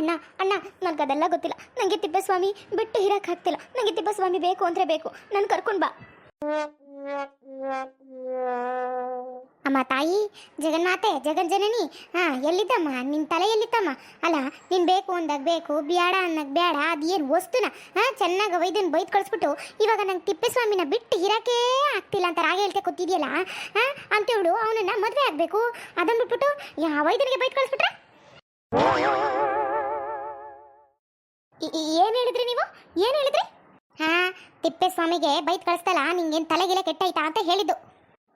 ಅಣ್ಣ ಅಣ್ಣ, ನನಗೆ ಅದೆಲ್ಲ ಗೊತ್ತಿಲ್ಲ. ನನಗೆ ತಿಪ್ಪೇಸ್ವಾಮಿ ಬಿಟ್ಟು ಹಿರಕ್ಕಾಗ್ತಿಲ್ಲ ನನಗೆ ತಿಪ್ಪೇಸ್ವಾಮಿ ಬೇಕು ಅಂದರೆ ಬೇಕು. ನಾನು ಕರ್ಕೊಂಡು ಬಾ. ಅಮ್ಮ, ತಾಯಿ ಜಗನ್ಮಾತೆ ಜಗಜ್ಜನನಿ ಹಾ, ಎಲ್ಲಿದ್ದಮ್ಮ? ನಿನ್ ತಲೆ ಎಲ್ಲಿತ್ತಮ್ಮ? ಅಲ್ಲ, ನೀನು ಬೇಕು ಅಂದಾಗ ಬೇಕು, ಬ್ಯಾಡ ಅನ್ನಕ್ ಬ್ಯಾಡ ಅದೇನು ವಸ್ತುನ? ಹಾ, ಚೆನ್ನಾಗಿ ವೈದ್ಯನ ಬೈದ್ ಕಳಿಸ್ಬಿಟ್ಟು ಇವಾಗ ನಂಗೆ ತಿಪ್ಪೇಸ್ವಾಮಿನ ಬಿಟ್ಟು ಇರಕ್ಕೆ ಆಗ್ತಿಲ್ಲ ಅಂತ ರಾಗ ಹೇಳ್ತಾ ಕೂತಿದ್ಯಲ್ಲ ಹಾ ಅಂತೇಳು ಅವನನ್ನ ಮದುವೆ ಆಗಬೇಕು. ಅದನ್ನ ಬಿಟ್ಬಿಟ್ಟು ಯಾವ ವೈದ್ಯನಿಗೆ ಬೈದ್ ಕಳಿಸ್ಬಿಟ್ರೆ? ಏನ್ ಹೇಳಿದ್ರಿ ನೀವು? ಏನ್ ಹೇಳಿದ್ರಿ? ಹಾ, ತಿಪ್ಪೇಸ್ವಾಮಿಗೆ ಬೈತ್ ಕಳಿಸ್ತಲ್ಲ ನಿಂಗೇನ್ ತಲೆಗಿಲೆ ಕೆಟ್ಟೈತಾ ಅಂತ ಹೇಳಿದ್ದು.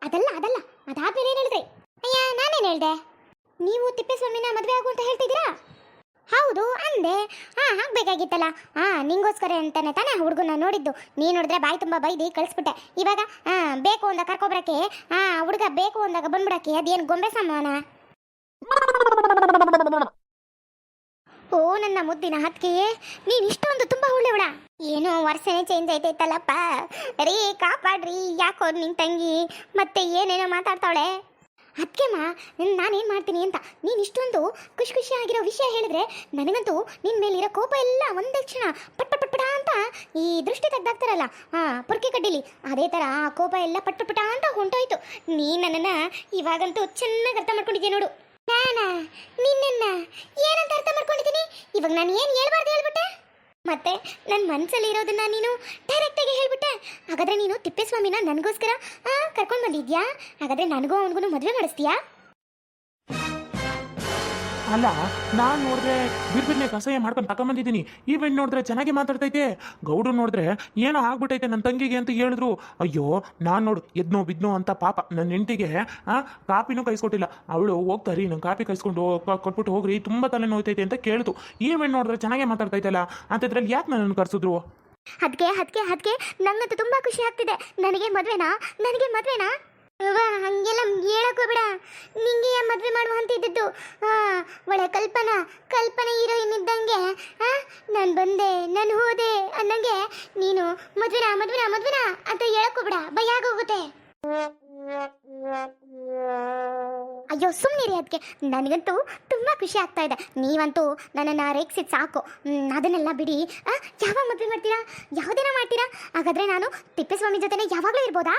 ಅದಲ್ಲ ಅದಲ್ಲ, ಅದಾದ್ಮೇಲೆ ಏನ್ ಹೇಳಿದ್ರಿ? ಅಯ್ಯ, ನಾನೇನ್ ಹೇಳ್ದೆ? ನೀವು ತಿಪ್ಪೇಸ್ವಾಮಿನ ಮದುವೆ ಆಗು ಅಂತ ಹೇಳ್ತಿದ್ದೀರಾ? ಹೌದು, ಅಂದೆ. ಹಾ ಆಗ್ಬೇಕಾಗಿತ್ತಲ್ಲ. ಹಾ ನಿಂಗೋಸ್ಕರ ಅಂತಾನೆ ತಾನೇ ಹುಡುಗನ ನೋಡಿದ್ದು. ನೀ ನೋಡಿದ್ರೆ ಬಾಯಿ ತುಂಬ ಬೈದಿ ಕಳಿಸ್ಬಿಟ್ಟೆ. ಇವಾಗ ಹಾ ಬೇಕು ಅಂದಾಗ ಕರ್ಕೊಬರಕ್ಕೆ ಹಾ ಹುಡುಗ ಬೇಕು ಅಂದಾಗ ಬಂದ್ಬಿಡಕ್ಕೆ, ಅದೇನು ಗೊಂಬೆ ಸಾಮಾನ? ಓ, ನನ್ನ ಮುದ್ದಿನ ಹತ್ಕೆಯೇ? ನೀನ್ ಇಷ್ಟೊಂದು ತುಂಬಾ ಒಳ್ಳೆವಳ. ಏನೋ ವರ್ಷನೇ ಚೇಂಜ್ ಆಯ್ತೈತಲ್ಲಪ್ಪ. ರೀ, ಕಾಪಾಡ್ರಿ, ಯಾಕೋ ನಿನ್ ತಂಗಿ? ಮತ್ತೆ ಏನೇನೋ ಮಾತಾಡ್ತಾವಳೆ? ಅದಕ್ಕೆಮ್ಮ ನಾನೇನು ಮಾಡ್ತೀನಿ ಅಂತ? ನೀನು ಇಷ್ಟೊಂದು ಖುಷಿ ಖುಷಿಯಾಗಿರೋ ವಿಷಯ ಹೇಳಿದ್ರೆ ನನಗಂತೂ ನಿನ್ನ ಮೇಲಿರೋ ಕೋಪ ಎಲ್ಲ ಒಂದೇ ಕ್ಷಣ. ಪಟ್ ಪಟ್ ಪಟ್ ಅಂತ ಈ ದೃಷ್ಟಿ ತೆಗ್ದಾಕ್ತಾರಲ್ಲ. ಹಾಂ ಪೊರ್ಕೆ ಕಡ್ಡಿಲಿ. ಅದೇ ಥರ ಆ ಕೋಪ ಎಲ್ಲ ಪಟ್ ಪಟ್ ಅಂತ ಹೊಂಟೋಯ್ತು. ನೀ ನನ್ನನ್ನು ಇವಾಗಂತೂ ಚೆನ್ನಾಗಿ ಅರ್ಥ ಮಾಡ್ಕೊಂಡಿದ್ಯಾ ನೋಡು. ನಾನಾ? ನಿನ್ನನ್ನ? ಏನಂತ ಅರ್ಥ ಮಾಡ್ಕೊಂಡಿದ್ದೀನಿ? ಇವಾಗ ನಾನು ಏನು ಹೇಳ್ಬಾರ್ದು ಹೇಳ್ಬಿಟ್ಟೆ? ಮತ್ತೆ ನನ್ನ ಮನಸ್ಸಲ್ಲಿ ಇರೋದನ್ನ ನೀನು ಡೈರೆಕ್ಟಾಗಿ ಹೇಳ್ಬಿಟ್ಟೆ? ಹಾಗಾದ್ರೆ ನೀನು ತಿಪ್ಪೇಸ್ವಾಮಿನ ನನಗೋಸ್ಕರ ಕರ್ಕೊಂಡು ಬಂದಿದ್ಯಾ? ಹಾಗಾದ್ರೆ ನನಗೂ ಅವನಿಗೂ ಮದುವೆ ಮಾಡಿಸ್ತೀಯಾ? ಅಲ್ಲ, ನಾನು ನೋಡಿದ್ರೆ ಬಿರ್ಬಿರ್ನೆ ಕಸಾಯ ಮಾಡ್ಕೊಂಡು ತಗೊಂಬಂದಿದ್ದೀನಿ ಈ ಬೆಣ್ಣು ನೋಡಿದ್ರೆ ಚೆನ್ನಾಗಿ ಮಾತಾಡ್ತೈತೆ. ಗೌಡ್ರು ನೋಡಿದ್ರೆ ಏನೋ ಆಗ್ಬಿಟ್ಟೈತೆ ನನ್ನ ತಂಗಿಗೆ ಅಂತ ಹೇಳಿದ್ರು. ಅಯ್ಯೋ, ನಾನು ನೋಡು, ಎದ್ನೋ ಬಿದ್ನೋ ಅಂತ ಪಾಪ ನನ್ನ ಆ, ಕಾಪಿನೂ ಕೈಸ್ಕೊಟ್ಟಿಲ್ಲ. ಅವಳು ಹೋಗ್ತಾರಿ ನಂಗೆ ಕಾಪಿ ಕೈಸ್ಕೊಂಡು ಕೊಟ್ಬಿಟ್ಟು ಹೋಗ್ರಿ, ತುಂಬ ತಲೆ ನೋಯ್ತೈತೆ ಅಂತ ಕೇಳ್ತು. ಈ ಬೆಣ್ಣು ನೋಡಿದ್ರೆ ಚೆನ್ನಾಗೇ ಮಾತಾಡ್ತೈತಲ್ಲ, ಅಂತದ್ರಲ್ಲಿ ಯಾಕೆ ನನ್ನನ್ನು ಕರ್ಸಿದ್ರು? ಅದಕ್ಕೆ ಅದಕ್ಕೆ ಅದಕ್ಕೆ ನಂಗಂತೂ ತುಂಬಾ ಖುಷಿ ಆಗ್ತಿದೆ. ನನಗೆ ಮದ್ವೆನಾ? ನನಗೆ ಮದ್ವೆನಾ? ಅವ್ವ, ಹಂಗೆಲ್ಲ ಹೇಳಕೋಬೇಡ ನಿಂಗೆ ಮದುವೆ ಮಾಡುವ ಅಂತ ಇದ್ದಿದ್ದು ಒಳ್ಳೆ ಕಲ್ಪನಾ ಕಲ್ಪನೆ ಹೀರೋಯಿನ್ ಇದ್ದಂಗೆ ನಾನು ಬಂದೆ ನಾನು ಹೋದೆ ಅನ್ನಂಗೆ ನೀನು ಮದುವೆನಾ ಮದುವೆನಾ ಮದುವೆನಾ ಅಂತ ಹೇಳಕೋಬೇಡ ಭಯ ಆಗೋಗುತ್ತೆ. ಅಯ್ಯೋ ಸುಮ್ಮನಿರಿ ಅದಕ್ಕೆ ನನಗಂತೂ ತುಂಬ ಖುಷಿ ಆಗ್ತಾ ಇದೆ. ನೀವಂತೂ ನನ್ನನ್ನು ರೇಗಿಸಿದ್ ಸಾಕು. ಅದನ್ನೆಲ್ಲ ಬಿಡಿ. ಯಾವಾಗ ಮದುವೆ ಮಾಡ್ತೀರಾ? ಯಾವುದೇನ ಮಾಡ್ತೀರಾ? ಹಾಗಾದ್ರೆ ನಾನು ತಿಪ್ಪೇಸ್ವಾಮಿ ಜೊತೆನೆ ಯಾವಾಗಲೂ ಇರ್ಬೋದಾ?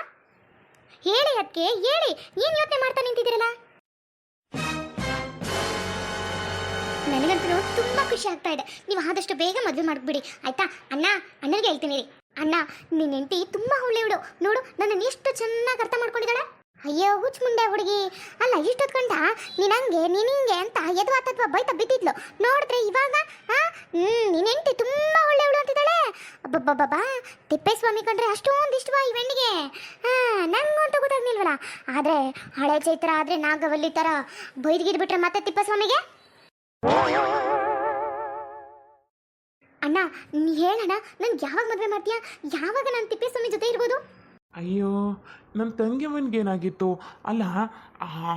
ಹೇಳಿ ಅದಕ್ಕೆ ಹೇಳಿ. ನೀನು ಯೋಚನೆ ಮಾಡ್ತಾ ನಿಂತಿದ್ದೀರಲ್ಲ? ನನಗಂತೂ ತುಂಬಾ ಖುಷಿ ಆಗ್ತಾ ಇದೆ. ನೀವು ಆದಷ್ಟು ಬೇಗ ಮದುವೆ ಮಾಡ್ಬಿಡಿ. ಆಯ್ತಾ? ಅಣ್ಣ, ಅಣ್ಣನಿಗೆ ಹೇಳ್ತೀನಿ ಅಣ್ಣ ನಿನ್ನ ಹೆಂಡತಿ ತುಂಬಾ ಒಳ್ಳೆಯವಳು ನೋಡು, ನನ್ನನ್ನು ಎಷ್ಟು ಚೆನ್ನಾಗಿ ಅರ್ಥ ಮಾಡ್ಕೊಂಡಿದ್ದಾಳೆ. ಅಯ್ಯೋ, ಹುಚ್ಚ ಮುಂಡೆ ಹುಡುಗಿ. ಅಲ್ಲ ಇಷ್ಟೊತ್ಕೊಂಡ ನೀನ್ ಹಂಗೆ ನೀನ್ ಹಿಂಗೆ ಅಂತ ಎದ್ವಾತತ್ವ ಬೈತ ಬಿದ್ದಿದ್ಲು. ನೋಡಿದ್ರೆ ಇವಾಗ, ಆ ಹ್ಮ್ ನಿನ್ ಹೆಂಡತಿ ತುಂಬಾ ಒಳ್ಳೆಯವಳು ಅಂತಿದ್ದಾಳೆ ಅಬ್ಬಬ್ಬಬ್ಬಾ ತಿಪ್ಪೇಸ್ವಾಮಿ ಕಂಡ್ರೆ ಅಷ್ಟೊಂದು ಇಷ್ಟವಾ ಈ ಹಾ, ನಂಗಂತೂ ಗೊತ್ತಾಗ್ಲಿಲ್ವಲ್ಲ? ಆದ್ರೆ ಹಳೆ ಚೈತ್ರ ಆದ್ರೆ ನಾಗವಲ್ಲಿ ತರ ಬೈದ್ಗಿದ್ ಬಿಟ್ರೆ ಮತ್ತೆ ತಿಪ್ಪೇಸ್ವಾಮಿಗೆ? ಅಣ್ಣ, ನೀ ಹೇಳಣ್ಣ ನನ್ಗೆ ಯಾವಾಗ ಮದುವೆ ಮಾಡ್ತೀಯಾ? ಯಾವಾಗ ನಾನು ತಿಪ್ಪೇಸ್ವಾಮಿ ಜೊತೆ ಅಯ್ಯೋ ನನ್ನ ತಂಗಿ ಮನ್ಗೇನಾಗಿತ್ತು ಅಲ್ಲ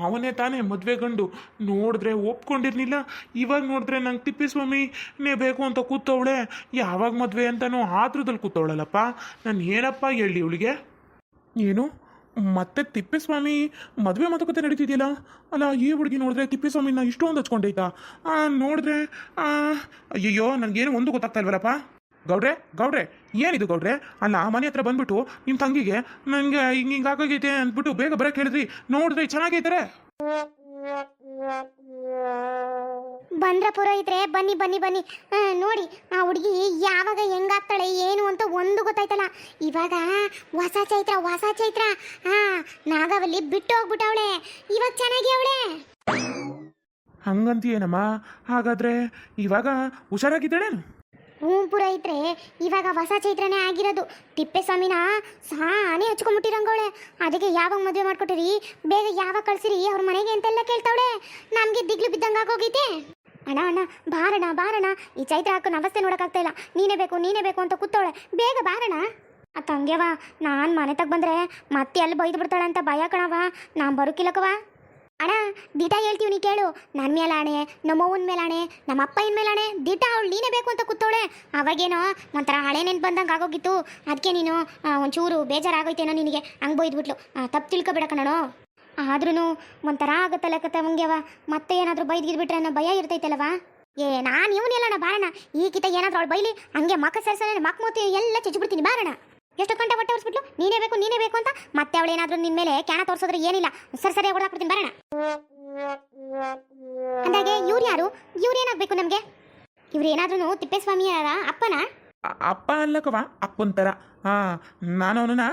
ಅವನೇ ತಾನೇ ಮದುವೆ ಗಂಡು. ನೋಡಿದ್ರೆ ಒಪ್ಕೊಂಡಿರ್ಲಿಲ್ಲ. ಇವಾಗ ನೋಡಿದ್ರೆ ನಂಗೆ ತಿಪ್ಪೇಸ್ವಾಮಿನೇ ಬೇಕು ಅಂತ ಕೂತವಳೆ. ಯಾವಾಗ ಮದುವೆ ಅಂತನೂ ಆದ್ರದಲ್ಲಿ ಕೂತವಳಲ್ಲಪ್ಪ. ನಾನು ಏನಪ್ಪ ಹೇಳಿ ಇವಳಿಗೆ ಏನು? ಮತ್ತೆ ತಿಪ್ಪೇಸ್ವಾಮಿ ಮದುವೆ ಮಾತುಕತೆ ನಡೀತಿದೆಯಲ್ಲ? ಅಲ್ಲ ಈ ಹುಡುಗಿ ನೋಡಿದ್ರೆ ತಿಪ್ಪೇಸ್ವಾಮಿನ ಇಷ್ಟೊಂದು ಹಚ್ಕೊಂಡೈತಾ? ನೋಡಿದ್ರೆ ಆ, ಅಯ್ಯಯ್ಯೋ ನನಗೇನು ಒಂದು ಗೊತ್ತಾಗ್ತಾ ಇಲ್ವಲ್ಲಪ್ಪ? ಗೌಡ್ರೆ ಗೌಡ್ರೆ ಏನಿದು ಗೌಡ್ರೆ ಅಲ್ಲ ಮನೆ ಹತ್ರ ಬಂದ್ಬಿಟ್ಟು ನಿಮ್ಮ ತಂಗಿಗೆ ನನಗೆ ಹಿಂಗೆ ಹಿಂಗೆ ಆಗೋಗೈತೆ ಅಂದ್ಬಿಟ್ಟು ಬೇಗ ಬರೋಕೆ ಹೇಳಿದ್ರಿ. ನೋಡಿದ್ರೆ ಚೆನ್ನಾಗೈತಾರೆ. ಬಂದ್ರ ಇದ್ರೆ ಬನ್ನಿ ಬನ್ನಿ ಬನ್ನಿ. ಆ, ನೋಡಿ ಆ ಹುಡುಗಿ ಯಾವಾಗ ಹೆಂಗಾಗ್ತಾಳೆ ಏನು ಅಂತ ಒಂದು ಗೊತ್ತಾಯ್ತಲ್ಲ. ಇವಾಗ ಹೊಸ ಚೈತ್ರ ಹೊಸ ಚೈತ್ರ. ಹಾ ನಾಗವಲ್ಲಿ ಬಿಟ್ಟು ಹೋಗ್ಬಿಟ್ಟವಳೆ ಇವಾಗ ಚೆನ್ನಾಗಿ ಅವಳೆ. ಹಂಗಂತೀಯೇನಮ್ಮ? ಹಾಗಾದ್ರೆ ಇವಾಗ ಹುಷಾರಾಗಿದ್ದಾಳೇನು ಹ್ಞೂ ಇದ್ರೆ ಇವಾಗ ಹೊಸ ಚೈತ್ರನೇ ಆಗಿರೋದು. ತಿಪ್ಪೇಸ್ವಾಮಿನ ಸಾನೇ ಹಚ್ಕೊಂಡ್ಬಿಟ್ಟಿರಂಗವಳೆ ಅದಕ್ಕೆ ಯಾವಾಗ ಮದುವೆ ಮಾಡ್ಕೊಟ್ಟಿರಿ? ಬೇಗ ಯಾವಾಗ ಕಳ್ಸಿರಿ? ಅವ್ರ ಮನೆಗೆ ಅಂತೆಲ್ಲ ಕೇಳ್ತಾವಳೆ. ನಮಗೆ ದಿಗ್ಲು ಬಿದ್ದಂಗೆ ಆಗೋಗೈತೆ. ಅಣ್ಣ ಅಣ್ಣ ಬಾರಣ ಬಾರಣ ಈ ಚೈತ್ರ ನಮಸ್ತೆ ಅವಸ್ಥೆ ನೋಡೋಕ್ಕಾಗ್ತಾ ಇಲ್ಲ. ನೀನೇ ಬೇಕು ನೀನೇ ಬೇಕು ಅಂತ ಕೂತವಳೆ. ಬೇಗ ಬಾರಣ ಆ ತಂಗ್ಯವ ನಾನು ಮನೆ ತಗ ಬಂದ್ರೆ ಮತ್ತೆ ಅಲ್ಲಿ ಬೈದು ಬಿಡ್ತಾಳೆ ಅಂತ ಭಯ ಕಣವ ನಾನು ಬರೋಕಿಲ್ಲಕವ ಅಣ್ಣ ದಿಟ ಹೇಳ್ತೀವಿ ನೀ ಕೇಳು. ನನ್ನ ಮೇಲೆ ಆಣೆ ನಮ್ಮವ್ವನ ಮೇಲೆ ಆಣೆ ನಮ್ಮ ಅಪ್ಪನ ಮೇಲೆ ಆಣೆ ದಿಟ ಅವಳು ನೀನೇ ಬೇಕು ಅಂತ ಕೂತವಳೆ. ಅವಾಗೇನೋ ಒಂಥರ ಹಳೆ ನೆನ್ಪು ಬಂದಂಗೆ ಆಗೋಗಿತ್ತು. ಅದಕ್ಕೆ ನೀನು ಒಂಚೂರು ಬೇಜಾರಾಗೋಯ್ತೇನೋ ನಿನಗೆ. ಹಂಗೆ ಬೈದ್ಬಿಟ್ಲು. ತಪ್ಪು ತಿಳ್ಕೊಬೇಡ ಕಣೋ ಆದ್ರೂ ಒಂಥರ ಆಗುತ್ತಲ್ಲ ಕತ್ತ ಮುಂಗ್ಯವ ಮತ್ತೆ ಏನಾದರೂ ಬೈದ್ಗಿದ್ಬಿಟ್ರೆ ಅನ್ನೋ ಭಯ ಇರ್ತೈತಲ್ಲವ? ಏ, ನಾನು ಇವನಿಲ್ಲಣ್ಣ ಬಾರಣ ಕಿತ ಏನಾದರೂ ಅವಳು ಬೈಲಿ, ಹಂಗೆ ಮಕ್ಕ ಸೇರ್ಸೋಣ ಮಕ್ಕ ಮೂತಿ ಎಲ್ಲ ಚಚ್ಚಿಬಿಡ್ತೀನಿ ಬಾರಣ ಎಷ್ಟು ಗಂಟೆ ಹೊಟ್ಟೆ ಹೊರಿಸ್ಬಿಟ್ಲು ನೀನೇ ಬೇಕು ನೀನೇ ಬೇಕು ಅಂತ ಮತ್ತೆ ಅವಳು ಏನಾದ್ರೂ ನಿನ್ನ ಮೇಲೆ ಕ್ಯಾಣ ತೋರಿಸಿದ್ರೆ ಏನಿಲ್ಲ. ಸರಿ ಸರಿ ಹೊಡೆದಾಕ್ಬಿಡ್ತೀನಿ ಬರೋಣ. ಅಂದಾಗೆ ಇವ್ರು ಯಾರು? ಇವ್ರು ಏನಾಗಬೇಕು ನಮಗೆ? ಇವ್ರು ಏನಾದ್ರೂ ತಿಪ್ಪೇಸ್ವಾಮಿ ಅವರ ಅಪ್ಪನ ಅಪ್ಪ ಅಲ್ಲಕವ ಅಪ್ಪನ ಥರ ಹಾಂ ನಾನು ಅವನನ್ನ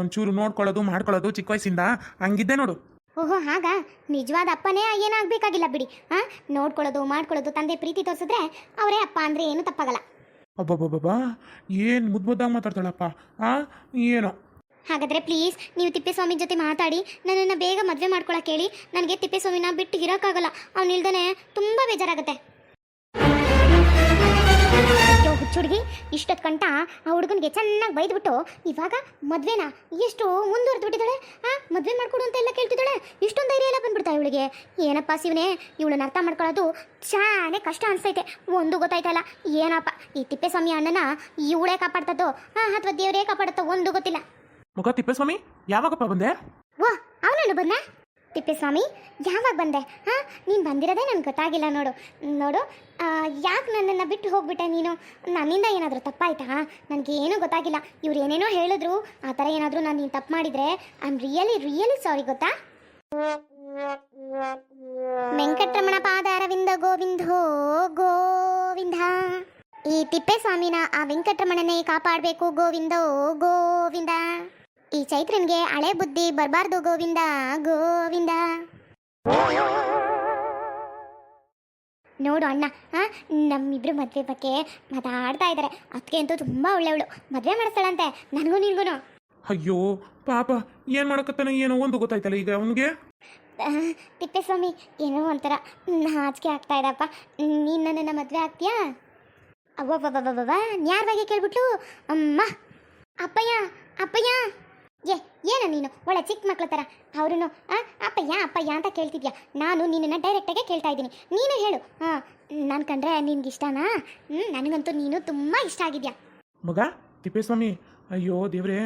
ಒಂಚೂರು ನೋಡ್ಕೊಳ್ಳೋದು ಮಾಡ್ಕೊಳ್ಳೋದು ಚಿಕ್ಕ ವಯಸ್ಸಿಂದ. ಹಂಗಿದ್ದೆ ನೋಡು. ಓಹೋ ಹಾಗ? ನಿಜವಾದ ಅಪ್ಪನೇ ಏನಾಗಬೇಕಾಗಿಲ್ಲ ಬಿಡಿ. ಹಾ ನೋಡ್ಕೊಳ್ಳೋದು ಮಾಡ್ಕೊಳ್ಳೋದು ತಂದೆ ಪ್ರೀತಿ ತೋರಿಸಿದ್ರೆ ಅವರೇ ಅಪ್ಪ ಅಂದ್ರೆ ಏನು ತಪ್ಪಾಗಲ್ಲ. ಅಬ್ಬಬ್ಬಬ್ಬಾ ಏನು ಮುದ್ದು ಮಾತಾಡ್ತಾಳಪ್ಪ, ಆ? ಏನೋ. ಹಾಗಾದ್ರೆ ಪ್ಲೀಸ್ ನೀವು ತಿಪ್ಪೇಸ್ವಾಮಿ ಜೊತೆ ಮಾತಾಡಿ, ನನ್ನನ್ನು ಬೇಗ ಮದುವೆ ಮಾಡ್ಕೊಳಕ್ಕೆ ಹೇಳಿ, ನನಗೆ ತಿಪ್ಪೇಸ್ವಾಮಿನ ಬಿಟ್ಟು ಇರೋಕ್ಕಾಗಲ್ಲ. ಅವ್ನು ತುಂಬ ಬೇಜಾರಾಗುತ್ತೆ. ಹುಡುಗಿ ಇಷ್ಟೊತ್ತು ಕಂಟ ಆ ಹುಡುಗನಿಗೆ ಚೆನ್ನಾಗಿ ಬೈದ್ಬಿಟ್ಟು ಇವಾಗ ಮದುವೆನ? ಎಷ್ಟು ಮುಂದುವರೆದು ಬಿಟ್ಟಿದ್ದಾಳೆ? ಆ ಮದ್ವೆ ಮಾಡ್ಕೊಡು ಅಂತ ಎಲ್ಲ ಕೇಳ್ತಿದ್ದಾಳೆ. ಇಷ್ಟೊಂದು ಧೈರ್ಯ ಎಲ್ಲ ಬಂದ್ಬಿಡ್ತಾ ಇವಳಿಗೆ. ಏನಪ್ಪ ಶಿವನೇ ಇವಳನ್ನ ಅರ್ಥ ಮಾಡ್ಕೊಳ್ಳೋದು ಚಾನೆ ಕಷ್ಟ ಅನ್ಸ್ತೈತೆ ಒಂದು ಗೊತ್ತಾಯ್ತಲ್ಲ ಏನಪ್ಪ ಈ ತಿಪ್ಪೇಸ್ವಾಮಿ ಅಣ್ಣನ ಇವಳೇ ಕಾಪಾಡ್ತದೋ ಹಾ ಅಥವಾ ದೇವರೇ ಕಾಪಾಡತ್ತೋ? ಒಂದು ಗೊತ್ತಿಲ್ಲ. ಮುಖ ತಿಪ್ಪೇಸ್ವಾಮಿ ಯಾವಾಗಪ್ಪ ಬಂದೆ? ಓ ಅವನನ್ನು ಬಂದ? ತಿಪ್ಪೇಸ್ವಾಮಿ, ಯಾವಾಗ ಬಂದೆ? ಹಾ, ನೀನು ಬಂದಿರೋದೇ ನನಗೆ ಗೊತ್ತಾಗಿಲ್ಲ ನೋಡು. ನೋಡು ಯಾಕೆ ನನ್ನನ್ನು ಬಿಟ್ಟು ಹೋಗ್ಬಿಟ್ಟೆ ನೀನು? ನನ್ನಿಂದ ಏನಾದರೂ ತಪ್ಪಾಯ್ತಾ? ನನಗೆ ಏನೂ ಗೊತ್ತಾಗಿಲ್ಲ. ಇವ್ರು ಏನೇನೋ ಹೇಳಿದ್ರು. ಆ ಥರ ಏನಾದರೂ ನಾನು ನೀನು ತಪ್ಪು ಮಾಡಿದರೆ I am really really sorry ಗೊತ್ತಾ? ವೆಂಕಟರಮಣ ಪಾದ ಅರವಿಂದ ಹೋ ಗೋವಿಂದ. ಈ ತಿಪ್ಪೇಸ್ವಾಮಿನ ಆ ವೆಂಕಟರಮಣನೇ ಕಾಪಾಡಬೇಕು, ಗೋವಿಂದ ಓ ಗೋವಿಂದ. ಈ ಚೈತ್ರನ್ಗೆ ಹಳೆ ಬುದ್ಧಿ ಬರಬಾರ್ದು ಗೋವಿಂದ ಗೋವಿಂದ. ನೋಡು ಅಣ್ಣ ಆ ನಮ್ಮಿಬ್ರು ಮದ್ವೆ ಬಗ್ಗೆ ಮಾತಾಡ್ತಾ ಇದ್ದಾರೆ ಅದಕ್ಕೆ ಅಂತೂ ತುಂಬಾ ಒಳ್ಳೆವಳು ಮದ್ವೆ ಮಾಡಿಸ್ತಾಳಂತೆ ನನಗೂ ನಿನ್ಗೂ ಅಯ್ಯೋ ಪಾಪ ಏನು ಮಾಡಕತ್ತಾನ ಏನೋ ಒಂದು ಗೊತ್ತಾಯ್ತಲ್ಲ ಈಗ ಅವನಿಗೆ? ತಿಪ್ಪೇಸ್ವಾಮಿ ಏನೋ ಒಂಥರ ನಾಚಿಕೆ ಆಗ್ತಾ ಇದಪ್ಪ. ನೀನು ನನ್ನನ್ನು ಮದುವೆ ಆಗ್ತೀಯಾ? ಅವ್ವವ್ವವ್ವವ್ವ ಯಾರ ಬಗ್ಗೆ ಕೇಳ್ಬಿಟ್ಟು ಅಮ್ಮ ಅಪ್ಪಯ್ಯ ಅಪ್ಪಯ್ಯ. ಏ ಏನ ನೀನು? ಒಳ್ಳೆ ಚಿಕ್ಕ ಮಕ್ಳ ಥರ ಅವ್ರೂ ಅಪ್ಪಯ್ಯ ಅಪ್ಪಯ್ಯ ಅಂತ ಕೇಳ್ತಿದ್ಯಾ? ನಾನು ನಿನ್ನನ್ನು ಡೈರೆಕ್ಟಾಗೆ ಕೇಳ್ತಾ ಇದ್ದೀನಿ. ನೀನು ಹೇಳು. ಹಾಂ ನಾನು ಕಂಡ್ರೆ ನಿನ್ಗೆ ಇಷ್ಟನಾ? ಹ್ಞೂ ನನಗಂತೂ ನೀನು ತುಂಬ ಇಷ್ಟ ಆಗಿದ್ಯಾ? ಮಗ ತಿಪ್ಪೇಸ್ವಾಮಿ ಅಯ್ಯೋ ದೇವ್ರೆ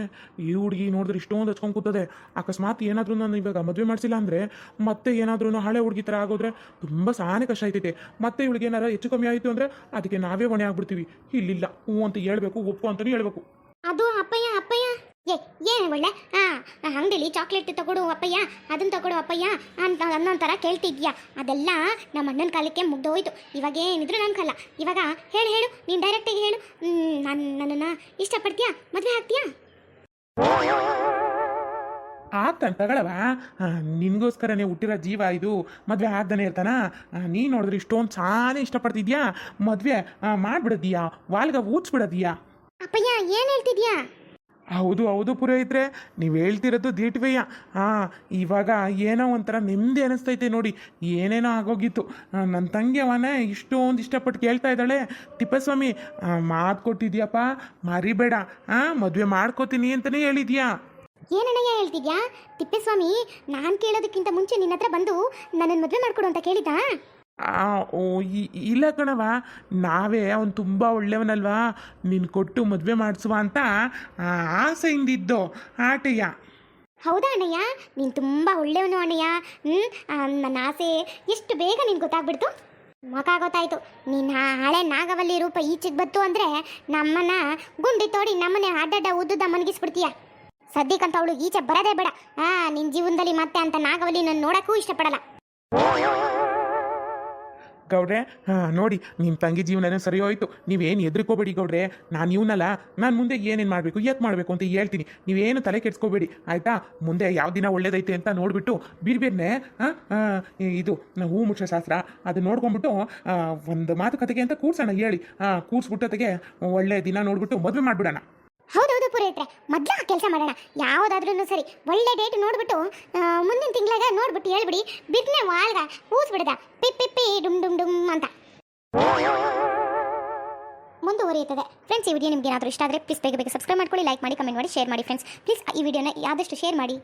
ಈ ಹುಡುಗಿ ನೋಡಿದ್ರೆ ಇಷ್ಟೊಂದು ಹಚ್ಕೊಂಡು ಕೂತದೆ. ಅಕಸ್ಮಾತ್ ಏನಾದರೂ ನಾನು ಇವಾಗ ಮದುವೆ ಮಾಡಿಸಿಲ್ಲ ಅಂದರೆ ಮತ್ತೆ ಏನಾದ್ರೂ ಹಳೆ ಹುಡುಗಿ ಥರ ಆಗೋದ್ರೆ ತುಂಬ ಸಾನೆ ಕಷ್ಟ ಆಯ್ತೈತೆ. ಮತ್ತೆ ಇವಳಿಗೆ ಏನಾರ ಹೆಚ್ಚು ಕಮ್ಮಿ ಆಯಿತು ಅಂದರೆ ಅದಕ್ಕೆ ನಾವೇ ಹೊಣೆ ಆಗ್ಬಿಡ್ತೀವಿ. ಇಲ್ಲಿಲ್ಲ. ಹ್ಞೂ ಅಂತ ಹೇಳ್ಬೇಕು ಒಪ್ಪು ಅಂತಲೂ ಹೇಳ್ಬೇಕು. ಅದು ಅಪ್ಪಯ್ಯ ಅಪ್ಪಯ್ಯ. ಏ ಏನು ಒಳ್ಳೆ ಹಾಂ ಅಂಗಡಿಲಿ ಚಾಕ್ಲೇಟ್ ತಗೊಡು ಅಪ್ಪಯ್ಯ ಅದನ್ನ ತಗೊಡು ಅಪ್ಪಯ್ಯ ಅಂತ ಅನ್ನೋಂಥರ ಕೇಳ್ತಿದ್ಯಾ? ಅದೆಲ್ಲ ನಮ್ಮ ಅಣ್ಣನ ಕಾಲಕ್ಕೆ ಮುಗ್ದೋಯ್ತು. ಇವಾಗ ಏನಿದ್ರು ನನ್ನ ಕಾಲ. ಇವಾಗ ಹೇಳು ಹೇಳು ನೀನು ಡೈರೆಕ್ಟಾಗಿ ಹೇಳು. ನಾನು ನನ್ನನ್ನು ಇಷ್ಟಪಡ್ತೀಯಾ? ಮದುವೆ ಆಗ್ತೀಯಾ? ಆಗ್ತಾನೆ ತಗೊಳವ ನಿನಗೋಸ್ಕರನೇ ಹುಟ್ಟಿರೋ ಜೀವ ಇದು. ಮದುವೆ ಆಗ್ದಾನೆ ಇರ್ತಾನ? ನೀನು ನೋಡಿದ್ರೆ ಇಷ್ಟೊಂದು ಸಾನೇ ಇಷ್ಟಪಡ್ತಿದ್ಯಾ? ಮದುವೆ ಮಾಡಿಬಿಡದೀಯಾ? ವಾಲ್ಗ ಊಚ್ಬಿಡದೀಯಾ ಅಪ್ಪಯ್ಯ ಏನು ಹೇಳ್ತಿದ್ಯಾ? ಹೌದು ಹೌದು ಪುರೋಹಿತ್ರೆ ನೀವು ಹೇಳ್ತಿರೋದು ದೀಟ್ವೆಯ ಹಾಂ ಇವಾಗ ಏನೋ ಒಂಥರ ನೆಮ್ಮದಿ ಅನಿಸ್ತೈತೆ ನೋಡಿ ಏನೇನೋ ಆಗೋಗಿತ್ತು. ನನ್ನ ತಂಗಿ ಅವನೇ ಇಷ್ಟೊಂದು ಇಷ್ಟಪಟ್ಟು ಕೇಳ್ತಾ ಇದ್ದಾಳೆ ತಿಪ್ಪಸ್ವಾಮಿ ಮಾತು ಕೊಟ್ಟಿದ್ಯಪ್ಪ ಮರಿಬೇಡ ಹಾಂ ಮದುವೆ ಮಾಡ್ಕೋತೀನಿ ಅಂತಲೇ ಹೇಳಿದ್ಯಾ? ಏನಣ್ಣಯ್ಯ ಹೇಳ್ತಿದ್ಯಾ? ತಿಪ್ಪೇಸ್ವಾಮಿ ನಾನು ಕೇಳೋದಕ್ಕಿಂತ ಮುಂಚೆ ನಿನ್ನ ಹತ್ರ ಬಂದು ನನ್ನನ್ನು ಮದುವೆ ಮಾಡಿಕೊಡು ಅಂತ ಕೇಳಿದಾ ಆ, ಓ ಇ- ಇಲ್ಲ ಕಣವ ನಾವೇ ಅವನು ತುಂಬ ಒಳ್ಳೆಯವನಲ್ವಾ ನೀನು ಕೊಟ್ಟು ಮದುವೆ ಮಾಡಿಸುವ ಅಂತ ಆ, ಆಸೆಯಿಂದಿದ್ದೋ ಆಟಯ್ಯ ಹೌದಾ ಅಣ್ಣಯ್ಯ? ನೀನು ತುಂಬ ಒಳ್ಳೆಯವನು ಅಣ್ಣಯ್ಯ ಹ್ಞೂ ನನ್ನ ಆಸೆ ಎಷ್ಟು ಬೇಗ ನಿನ್ಗೆ ಗೊತ್ತಾಗ್ಬಿಡ್ತು? ಮಗ ಗೊತ್ತಾಯ್ತು. ನೀನು ಹಳೆ ನಾಗವಲ್ಲಿ ರೂಪ ಈಚೆಗೆ ಬತ್ತು ಅಂದರೆ ನಮ್ಮನ್ನ ಗುಂಡಿ ತೋಡಿ ನಮ್ಮನೆ ಅಡ್ಡಡ್ಡ ಉದ್ದುದ ಮನಗಿಸ್ಬಿಡ್ತೀಯ. ಸದ್ಯಕ್ಕಂತ ಅವಳು ಈಚೆ ಬರೋದೇ ಬೇಡ. ಆ ನಿನ್ನ ಜೀವನದಲ್ಲಿ ಮತ್ತೆ ಅಂತ ನಾಗವಲ್ಲಿ ನಾನು ನೋಡೋಕ್ಕೂ ಇಷ್ಟಪಡಲ್ಲ. ಗೌಡ್ರೆ? ಹಾಂ, ನೋಡಿ ನಿಮ್ಮ ತಂಗಿ ಜೀವನನೇ ಸರಿ ಹೋಯ್ತು. ನೀವೇನು ಹೆದ್ರಿಕೋಬೇಡಿ ಗೌಡ್ರೆ. ನಾನು ಇವನಲ್ಲ. ನಾನು ಮುಂದೆ ಏನೇನು ಮಾಡಬೇಕು ಯಾಕೆ ಮಾಡಬೇಕು ಅಂತ ಹೇಳ್ತೀನಿ. ನೀವೇನು ತಲೆ ಕೆಡ್ಸ್ಕೋಬೇಡಿ, ಆಯಿತಾ? ಮುಂದೆ ಯಾವ ದಿನ ಒಳ್ಳೇದೈತೆ ಅಂತ ನೋಡಿಬಿಟ್ಟು ಬಿರ್ಬೇನೆ ಇದು ಹೂ ಮುಚ್ಚೋ ಶಾಸ್ತ್ರ ಅದು ನೋಡ್ಕೊಂಬಿಟ್ಟು ಒಂದು ಮಾತುಕತೆಗೆ ಅಂತ ಕೂರ್ಸೋಣ, ಹೇಳಿ. ಹಾಂ ಕೂರ್ಸ್ಬಿಟ್ಟೊತ್ತಿಗೆ ಒಳ್ಳೆ ದಿನ ನೋಡಿಬಿಟ್ಟು ಮದುವೆ ಮಾಡಿಬಿಡೋಣ. ಹೌದೌದು ಪುರೋಹಿತ್ರೆ. ಮೊದಲು ಆ ಕೆಲಸ ಮಾಡೋಣ. ಯಾವುದಾದ್ರೂ ಸರಿ. ಒಳ್ಳೆ ಡೇಟ್ ನೋಡ್ಬಿಟ್ಟು ಮುಂದಿನ ತಿಂಗಳಾಗ ನೋಡ್ಬಿಟ್ಟು ಹೇಳ್ಬಿಡಿ. ಬಿರ್ನೆ ವಾಳ್ಗ ಊಸ್ಬಿಡದ ಪಿಪ್ ಪಿಪ್ಪಿ ಡುಮ್ ಡುಮ್ ಡುಮ್ ಅಂತ. ಮುಂದುವರಿಯುತ್ತದೆ. ಫ್ರೆಂಡ್ಸ್ ಈ ವಿಡಿಯೋ ನಿಮ್ಗೆ ಏನಾದರೂ ಇಷ್ಟ ಆದರೆ ಪ್ಲೀಸ್ ಬೇಗ ಬೇಗ ಸಬ್ಸ್ಕ್ರೈಬ್ ಮಾಡ್ಕೊಳ್ಳಿ ಲೈಕ್ ಮಾಡಿ ಕಮೆಂಟ್ ಮಾಡಿ ಶೇರ್ ಮಾಡಿ ಫ್ರೆಂಡ್ಸ್ ಪ್ಲೀಸ್ ಈ ವಿಡಿಯೋನ ಆದಷ್ಟು ಶೇರ್ ಮಾಡಿ?